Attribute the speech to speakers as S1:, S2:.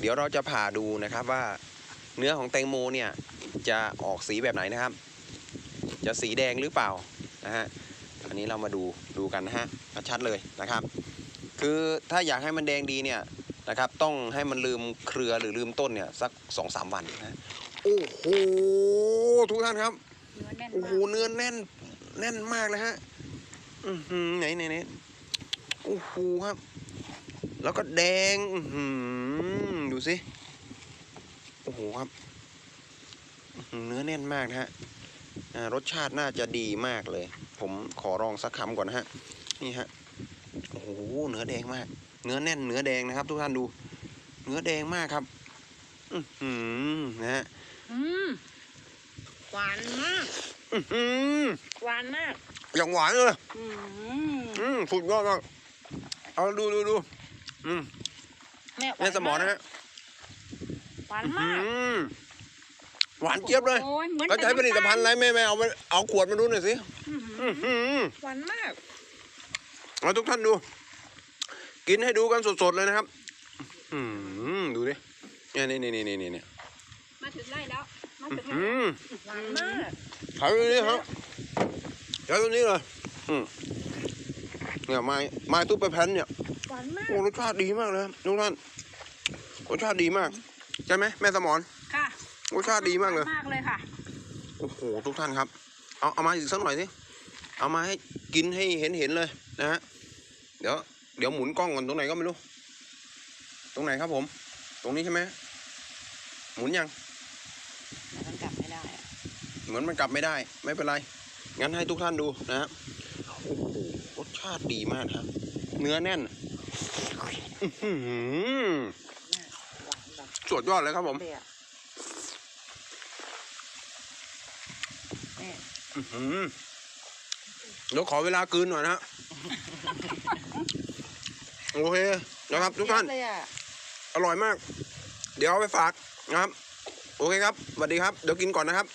S1: เดี๋ยวเราจะผ่าดูนะครับว่าเนื้อของแตงโมเนี่ยจะออกสีแบบไหนนะครับ จะสีแดงหรือเปล่านะฮะอันนี้เรามาดูดูกันนะฮะชัดๆเลยนะครับ คือถ้าอยากให้มันแดงดีเนี่ยนะครับต้องให้มันลืมเครือหรือลืมต้นเนี่ยสักสองสามวันนะโอ้โหทุกท่านครับ
S2: เนื้อแน่น
S1: โอ้
S2: มา
S1: โห
S2: ก
S1: เนื้อแน่นแน่นมากเลยฮะอือหือไหนไหนไหนโอ้โหครับ แล้วก็แดงอื้อหือดู สิ โอ้โหครับอื้อหือเนื้อแน่นมากนะฮะอ่ารสชาติน่าจะดีมากเลย ผมขอลองสักคำก่อนนะฮะ นี่ฮะ โอ้โห เนื้อแดงมาก เนื้อแน่น เนื้อแดงนะครับ ทุกท่านดู เนื้อแดงมากครับ อือหือนะฮะ
S2: อืมหวานมาก
S1: อื้อหือ
S2: หวานมาก
S1: อย่างหวานเลย
S2: อืม
S1: อืมสุดยอดมาก เอาดูดูดู อืม
S2: แม่หวา
S1: แม่สมอนะฮะ
S2: หวาน
S1: อื
S2: มาก
S1: มหวานเจี๊ยบเลย
S2: โอ้ยเหมือน
S1: ก็ใช้ผลิตภัณฑ์อะไรแม่แม่เอาไปเอาขวดมาดูหน่อยสิ
S2: อื้อหื
S1: อื้
S2: อ
S1: อหือ
S2: หวานมาก
S1: เอาทุกท่านดู กินให้ดูกันสดๆเลยนะครับอืมดูดิเนี่ยนี่นี่นี่นี่นี่
S2: มาถึงไร่แล้วมาถึง
S1: อื
S2: ไร่
S1: ม
S2: หวานมาก
S1: ขายตรงนี้ครับขายตรงนี้เลยอืมเนี่ยไม้ไม้ตุ๊บไปแผ่นเนี่ย
S2: หวานมาก
S1: โอ้รสชาติดีมากเลยครับทุกท่านรสชาติดีมาก ใช่ไหมแม่สมอน
S2: ค่ะ
S1: รสชาติดีมากเลย
S2: หวนมากเลยค่ะ
S1: โอ้โหทุกท่านครับ เอาเอามาอีกสักหน่อยสิ เอามาให้กินให้เห็นเห็นๆเลยนะฮะ เดี๋ยวเดี๋ยวหมุนกล้องก่อนตรงไหนก็ไม่รู้ ตรงไหนครับผม ตรงนี้ใช่ไหม หมุนยัง
S2: มันกลับไม่ได้อะ
S1: เหมือนมันกลับไม่ได้ ไม่เป็นไร งั้นให้ทุกท่านดูนะฮะ โอ้โหรสชาติดีมากครับ เนื้อแน่น อื้อหือ
S2: หวานแบบ
S1: สุดยอดเลยครับผม
S2: เลยอะแม่
S1: อื้อหือเดี๋ยวขอเวลากลืนหน่อยนะฮะ โอเคนะครับทุกท่าน
S2: เลยอะ
S1: อร่อยมาก เดี๋ยวเอาไปฝากนะครับ โอเคครับสวัสดีครับ เดี๋ยวกินก่อนนะครับ